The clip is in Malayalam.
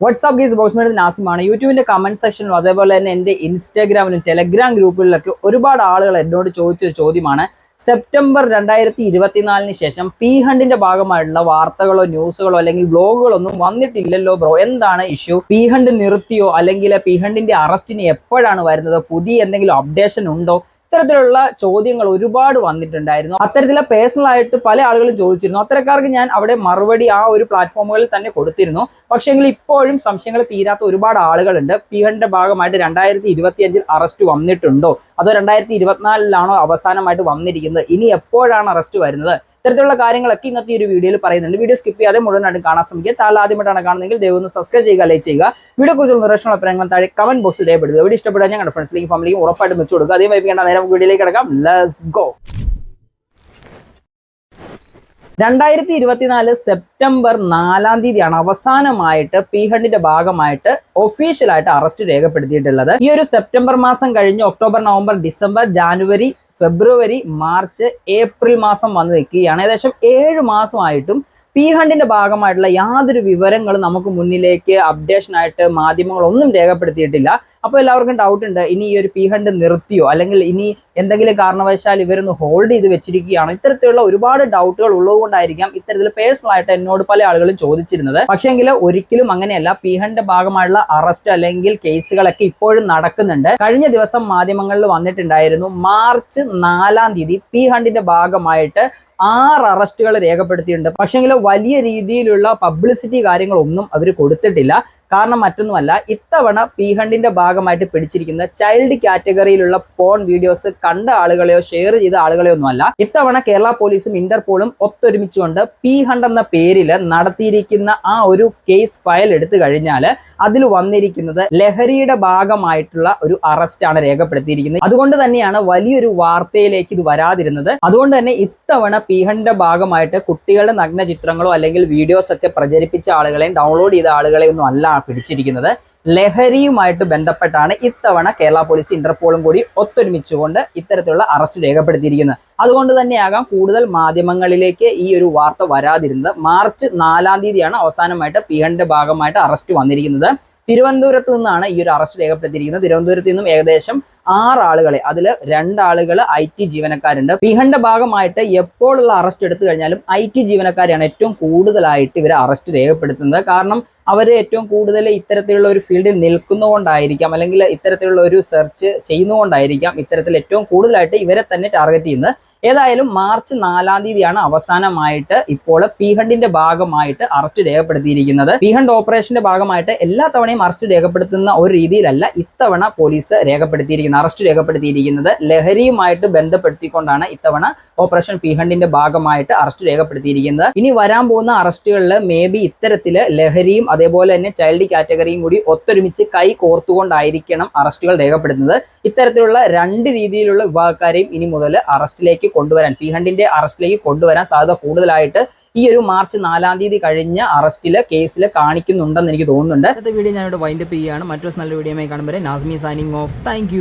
വാട്സാപ്പ് ഗീസ് ബോക്സ് മേഡം നാസിമാണ് യൂട്യൂബിന്റെ കമന്റ് സെക്ഷനിലും അതേപോലെ തന്നെ എന്റെ ഇൻസ്റ്റാഗ്രാമിലും ടെലഗ്രാം ഗ്രൂപ്പുകളിലൊക്കെ ഒരുപാട് ആളുകൾ എന്നോട് ചോദിച്ചൊരു ചോദ്യമാണ്. സെപ്റ്റംബർ രണ്ടായിരത്തി ഇരുപത്തിനാലിന് ശേഷം പി ഹണ്ടിന്റെ ഭാഗമായിട്ടുള്ള വാർത്തകളോ ന്യൂസുകളോ അല്ലെങ്കിൽ വ്ലോഗുകളോ ഒന്നും വന്നിട്ടില്ലല്ലോ ബ്രോ എന്താണ് ഇഷ്യൂ പി ഹണ്ട് നിർത്തിയോ? അല്ലെങ്കിൽ പി ഹണ്ടിന്റെ അറസ്റ്റിന് എപ്പോഴാണ് വരുന്നത്? പുതിയ എന്തെങ്കിലും അപ്ഡേഷൻ ഉണ്ടോ? ഇത്തരത്തിലുള്ള ചോദ്യങ്ങൾ ഒരുപാട് വന്നിട്ടുണ്ടായിരുന്നു. അത്തരത്തിലെ പേഴ്സണൽ ആയിട്ട് പല ആളുകളും ചോദിച്ചിരുന്നു. അത്തരക്കാർക്ക് ഞാൻ അവിടെ മറുപടി ആ ഒരു പ്ലാറ്റ്ഫോമുകളിൽ തന്നെ കൊടുത്തിരുന്നു. പക്ഷേങ്കിൽ ഇപ്പോഴും സംശയങ്ങൾ തീരാത്ത ഒരുപാട് ആളുകളുണ്ട്. പി ഹണ്ടിന്റെ ഭാഗമായിട്ട് രണ്ടായിരത്തി ഇരുപത്തി അഞ്ചിൽ അറസ്റ്റ് വന്നിട്ടുണ്ടോ? അതോ രണ്ടായിരത്തി ഇരുപത്തിനാലിലാണോ അവസാനമായിട്ട് വന്നിരിക്കുന്നത്? ഇനി എപ്പോഴാണ് അറസ്റ്റ് വരുന്നത്? ഇത്തരത്തിലുള്ള കാര്യങ്ങളൊക്കെ ഇന്നത്തെ ഈ ഒരു വീഡിയോയിൽ പറയുന്നുണ്ട്. വീഡിയോ സ്കിപ്പ് ചെയ്യാതെ മുഴുവനായിട്ട് കാണാൻ ശ്രമിക്കുക. ചാനൽ ആദ്യമായിട്ടാണ് കാണുന്നതെങ്കിൽ ദയവ് ഒന്ന് സബ്സ്ക്രൈബ് ചെയ്യുക ലൈക്ക് ചെയ്യുക. വീഡിയോ കുറിച്ചുള്ള നിർദ്ദേശങ്ങൾ അഭിപ്രായങ്ങൾ താഴെ കമന്റ് ബോക്സിൽ രേഖപ്പെടുത്തുക. വീഡിയോ ഇഷ്ടപ്പെട്ടാൽ ഞങ്ങളുടെ ഫ്രണ്ട്സിലേക്കും ഫാമിലിക്ക് ഉറപ്പായിട്ട് വെച്ചു കൊടുക്കുക. അതേ വൈപ്പിക്കേണ്ട നേരം വീഡിയോയിലേക്ക് കിടക്കാം. ലെറ്റ്സ് ഗോ രണ്ടായിരത്തി ഇരുപത്തിനാല് സെപ്റ്റംബർ നാലാം തീയതിയാണ് അവസാനമായിട്ട് പി ഹണ്ടിന്റെ ഭാഗമായിട്ട് ഒഫീഷ്യലായിട്ട് അറസ്റ്റ് രേഖപ്പെടുത്തിയിട്ടുള്ളത്. ഈ ഒരു സെപ്റ്റംബർ മാസം കഴിഞ്ഞ് October November December January February March April മാസം വന്ന് നിൽക്കുകയാണ്. ഏകദേശം ഏഴ് മാസമായിട്ടും പി ഹണ്ടിന്റെ ഭാഗമായിട്ടുള്ള യാതൊരു വിവരങ്ങളും നമുക്ക് മുന്നിലേക്ക് അപ്ഡേഷൻ ആയിട്ട് മാധ്യമങ്ങളൊന്നും രേഖപ്പെടുത്തിയിട്ടില്ല. അപ്പോൾ എല്ലാവർക്കും ഡൗട്ട് ഉണ്ട്. ഇനി ഈ ഒരു പി ഹണ്ട് നിർത്തിയോ? അല്ലെങ്കിൽ ഇനി എന്തെങ്കിലും കാരണവശാൽ ഇവരൊന്ന് ഹോൾഡ് ചെയ്ത് വെച്ചിരിക്കുകയാണോ? ഇത്തരത്തിലുള്ള ഒരുപാട് ഡൗട്ടുകൾ ഉള്ളതുകൊണ്ടായിരിക്കാം ഇത്തരത്തിൽ പേഴ്സണൽ ആയിട്ട് എന്നോട് പല ആളുകളും ചോദിച്ചിരുന്നത്. പക്ഷേങ്കിൽ ഒരിക്കലും അങ്ങനെയല്ല. പി ഹണ്ടിന്റെ ഭാഗമായിട്ടുള്ള അറസ്റ്റ് അല്ലെങ്കിൽ കേസുകളൊക്കെ ഇപ്പോഴും നടക്കുന്നുണ്ട്. കഴിഞ്ഞ ദിവസം മാധ്യമങ്ങളിൽ വന്നിട്ടുണ്ടായിരുന്നു. മാർച്ച് നാലാം തീയതി പി ഹണ്ടിന്റെ ഭാഗമായിട്ട് ആറ് അറസ്റ്റുകൾ രേഖപ്പെടുത്തിയിട്ടുണ്ട്. പക്ഷേങ്കിൽ വലിയ രീതിയിലുള്ള പബ്ലിസിറ്റി കാര്യങ്ങളൊന്നും അവർ കൊടുത്തിട്ടില്ല. കാരണം മറ്റൊന്നുമല്ല ഇത്തവണ പി ഹണ്ടിന്റെ ഭാഗമായിട്ട് പിടിച്ചിരിക്കുന്ന ചൈൽഡ് കാറ്റഗറിയിലുള്ള പോൺ വീഡിയോസ് കണ്ട ആളുകളെയോ ഷെയർ ചെയ്ത ആളുകളെയോ ഒന്നുമല്ല ഇത്തവണ കേരള പോലീസും ഇന്റർപോളും ഒത്തൊരുമിച്ചുകൊണ്ട് പി ഹണ്ട് എന്ന പേരിൽ നടത്തിയിരിക്കുന്ന ആ ഒരു കേസ് ഫയൽ എടുത്തു കഴിഞ്ഞാൽ അതിൽ വന്നിരിക്കുന്നത് ലഹരിയുടെ ഭാഗമായിട്ടുള്ള ഒരു അറസ്റ്റാണ് രേഖപ്പെടുത്തിയിരിക്കുന്നത്. അതുകൊണ്ട് തന്നെയാണ് വലിയൊരു വാർത്തയിലേക്ക് ഇത് വരാതിരുന്നത്. അതുകൊണ്ട് തന്നെ ഇത്തവണ പി ഹണ്ടിന്റെ ഭാഗമായിട്ട് കുട്ടികളുടെ നഗ്ന ചിത്രങ്ങളോ അല്ലെങ്കിൽ വീഡിയോസ് ഒക്കെ പ്രചരിപ്പിച്ച ആളുകളെയും ഡൗൺലോഡ് ചെയ്ത ആളുകളെയും ഒന്നും അല്ല പിടിച്ചിരിക്കുന്നത്. ലഹരിയുമായിട്ട് ബന്ധപ്പെട്ടാണ് ഇത്തവണ കേരള പോലീസ് ഇന്റർപോളും കൂടി ഒത്തൊരുമിച്ചുകൊണ്ട് ഇത്തരത്തിലുള്ള അറസ്റ്റ് രേഖപ്പെടുത്തിയിരിക്കുന്നത്. അതുകൊണ്ട് തന്നെയാകാം കൂടുതൽ മാധ്യമങ്ങളിലേക്ക് ഈ ഒരു വാർത്ത വരാതിരുന്നത്. മാർച്ച് നാലാം തീയതിയാണ് അവസാനമായിട്ട് പി ഹണ്ടിന്റെ ഭാഗമായിട്ട് അറസ്റ്റ് വന്നിരിക്കുന്നത്. തിരുവനന്തപുരത്ത് നിന്നാണ് ഈ ഒരു അറസ്റ്റ് രേഖപ്പെടുത്തിയിരിക്കുന്നത്. തിരുവനന്തപുരത്ത് നിന്നും ഏകദേശം ആറ് ആളുകളെ അതിൽ രണ്ടാളുകൾ ഐ ടി ജീവനക്കാരുണ്ട്. പിഹന്റെ ഭാഗമായിട്ട് എപ്പോഴുള്ള അറസ്റ്റ് എടുത്തു കഴിഞ്ഞാലും ഐ ടി ജീവനക്കാരെയാണ് ഏറ്റവും കൂടുതലായിട്ട് ഇവരെ അറസ്റ്റ് രേഖപ്പെടുത്തുന്നത്. കാരണം അവർ ഏറ്റവും കൂടുതൽ ഇത്തരത്തിലുള്ള ഒരു ഫീൽഡിൽ നിൽക്കുന്നതുകൊണ്ടായിരിക്കാം അല്ലെങ്കിൽ ഇത്തരത്തിലുള്ള ഒരു സെർച്ച് ചെയ്യുന്നതുകൊണ്ടായിരിക്കാം ഇത്തരത്തിൽ ഏറ്റവും കൂടുതലായിട്ട് ഇവരെ തന്നെ ടാർഗറ്റ് ചെയ്യുന്നത്. ഏതായാലും മാർച്ച് നാലാം തീയതിയാണ് അവസാനമായിട്ട് ഇപ്പോൾ പി ഹണ്ടിന്റെ ഭാഗമായിട്ട് അറസ്റ്റ് രേഖപ്പെടുത്തിയിരിക്കുന്നത്. പി ഹണ്ട് ഓപ്പറേഷന്റെ ഭാഗമായിട്ട് എല്ലാ തവണയും അറസ്റ്റ് രേഖപ്പെടുത്തുന്ന ഒരു രീതിയിലല്ല ഇത്തവണ പോലീസ് രേഖപ്പെടുത്തിയിരിക്കുന്നത് അറസ്റ്റ് രേഖപ്പെടുത്തിയിരിക്കുന്നത്. ലഹരിയുമായിട്ട് ബന്ധപ്പെടുത്തിക്കൊണ്ടാണ് ഇത്തവണ ഓപ്പറേഷൻ പി ഹണ്ടിന്റെ ഭാഗമായിട്ട് അറസ്റ്റ് രേഖപ്പെടുത്തിയിരിക്കുന്നത്. ഇനി വരാൻ പോകുന്ന അറസ്റ്റുകളിൽ മേ ബി ഇത്തരത്തിൽ ലഹരിയും അതേപോലെ തന്നെ ചൈൽഡ് കാറ്റഗറിയും കൂടി ഒത്തൊരുമിച്ച് കൈ കോർത്തുകൊണ്ടായിരിക്കണം അറസ്റ്റുകൾ രേഖപ്പെടുത്തുന്നത്. ഇത്തരത്തിലുള്ള രണ്ട് രീതിയിലുള്ള വിഭാഗക്കാരെയും ഇനി മുതൽ അറസ്റ്റിലേക്ക് കൊണ്ടുവരാൻ പി ഹണ്ടിന്റെ അറസ്റ്റിലേക്ക് കൊണ്ടുവരാൻ സാധ്യത കൂടുതലായിട്ട് ഈ ഒരു മാർച്ച് നാലാം തീയതി കഴിഞ്ഞ അറസ്റ്റിൽ കേസിൽ കാണിക്കുന്നുണ്ടെന്ന് എനിക്ക് തോന്നുന്നുണ്ട്. അടുത്ത വീഡിയോ ഞാനിവിടെ വൈൻഡപ്പ് ചെയ്യുകയാണ്. മറ്റൊരു നല്ല വീഡിയോ കാണുമ്പോൾ നാസ്മി സൈനിങ് ഓഫ് താങ്ക്